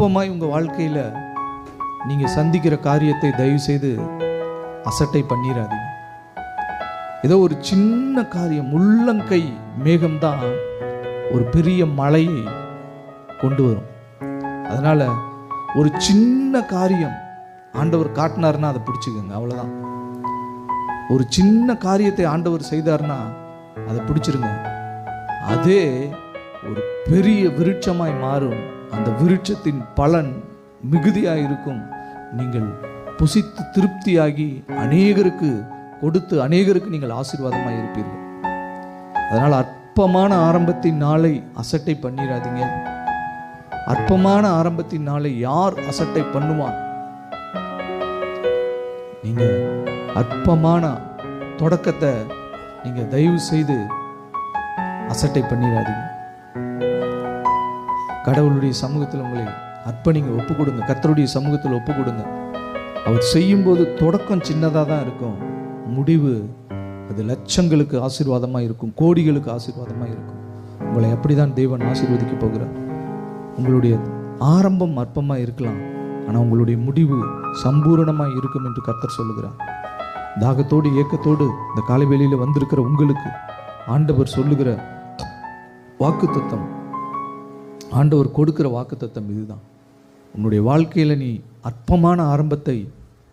அற்பமாய் உங்கள் வாழ்க்கையில் நீங்கள் சந்திக்கிற காரியத்தை தயவு செய்து அசட்டை பண்ணிடாதீங்க ஏதோ ஒரு சின்ன காரியம் உள்ளங்கை மேகம்தான் ஒரு பெரிய மழையை கொண்டு வரும். அதனால் ஒரு சின்ன காரியம் ஆண்டவர் காட்டினார்னா அதை பிடிச்சிக்கோங்க அவ்வளோதான் ஒரு சின்ன காரியத்தை ஆண்டவர் செய்தார்னா அதை பிடிச்சிருங்க. அதே ஒரு பெரிய விருட்சமாய் மாறும் அந்த விருட்சத்தின் பலன் மிகுதியாக இருக்கும் நீங்கள் புசித்து திருப்தியாகி அநேகருக்கு கொடுத்து அநேகருக்கு நீங்கள் ஆசீர்வாதமாக இருப்பீர்கள். அதனால் அற்பமான ஆரம்பத்தின் நாளை அசட்டை பண்ணிடாதீங்க அற்பமான ஆரம்பத்தின் நாளை யார் அசட்டை பண்ணுவான்? நீங்க அற்பமான தொடக்கத்தை நீங்க தயவு செய்து அசட்டை பண்ணிடாதீங்க கடவுளுடைய சமூகத்தில் உங்களை அர்ப்பணிங்க ஒப்பு கொடுங்க கத்தருடைய சமூகத்தில் ஒப்பு கொடுங்க அவர் செய்யும்போது தொடக்கம் சின்னதாக தான் இருக்கும். முடிவு அது லட்சங்களுக்கு ஆசீர்வாதமாக இருக்கும். கோடிகளுக்கு ஆசீர்வாதமாக இருக்கும். உங்களை அப்படிதான் தேவன் ஆசீர்வதிக்க போகிறார். உங்களுடைய ஆரம்பம் அற்பமாக இருக்கலாம். ஆனால் உங்களுடைய முடிவு சம்பூரணமாக இருக்கும் என்று கர்த்தர் சொல்லுகிறார். தாகத்தோடு ஏக்கத்தோடு இந்த காலைவேளையில் வந்திருக்கிற உங்களுக்கு ஆண்டவர் சொல்லுகிற வாக்குத்தத்தம் ஆண்டவர் கொடுக்கிற வாக்குத்தத்தம் இதுதான். உன்னுடைய வாழ்க்கையில் நீ அற்பமான ஆரம்பத்தை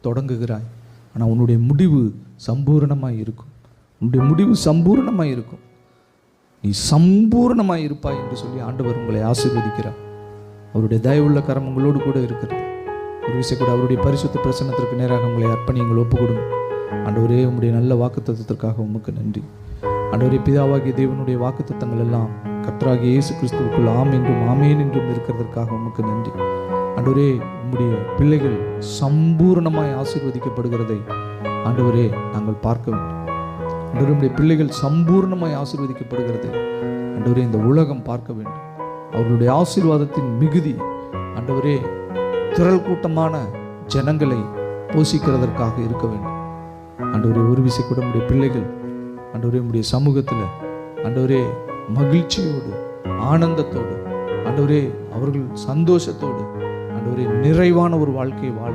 தொடங்குகிறாய். ஆனால் உன்னுடைய முடிவு சம்பூரணமாக இருக்கும். உன்னுடைய முடிவு சம்பூரணமாக இருக்கும். நீ சம்பூரணமாக இருப்பாய் என்று சொல்லி ஆண்டவர் உங்களை ஆசீர்வதிக்கிறார். அவருடைய தயவுள்ள கரம் உங்களோடு கூட இருக்கிறது. ஒரு விஷயம் கூட அவருடைய பரிசுத்த பிரசன்னத்திற்கு நேராக உங்களை அர்ப்பணி எங்களை ஒப்பு கொடுங்க ஆண்டவரே உங்களுடைய நல்ல வாக்குத்தத்தத்திற்காக உமக்கு நன்றி. ஆண்டவரே பிதாவாகிய தேவனுடைய வாக்குத்தத்தங்கள் எல்லாம் கர்த்தராகிய இயேசு கிறிஸ்துவுக்குள் ஆம் என்றும் ஆமேன் என்றும் இருக்கிறதற்காக உமக்கு நன்றி. அன்றுவரே உம்முடைய பிள்ளைகள் சம்பூரணமாய் ஆசீர்வதிக்கப்படுகிறதை ஆண்டவரே நாங்கள் பார்க்க வேண்டும். அன்று நம்முடைய பிள்ளைகள் சம்பூர்ணமாய் ஆசிர்வதிக்கப்படுகிறது அன்றுவரே இந்த உலகம் பார்க்க வேண்டும். அவர்களுடைய ஆசீர்வாதத்தின் மிகுதி ஆண்டவரே திரள் கூட்டமான ஜனங்களை போஷிக்கிறதற்காக இருக்க வேண்டும். ஆண்டவரே ஒரு விசை கூட உடைய பிள்ளைகள் ஆண்டவரே நம்முடைய சமூகத்தில் ஆண்டவரே மகிழ்ச்சியோடு ஆனந்தத்தோடு ஆண்டவரே அவர்கள் சந்தோஷத்தோடு ஆண்டவரே நிறைவான ஒரு வாழ்க்கையை வாழ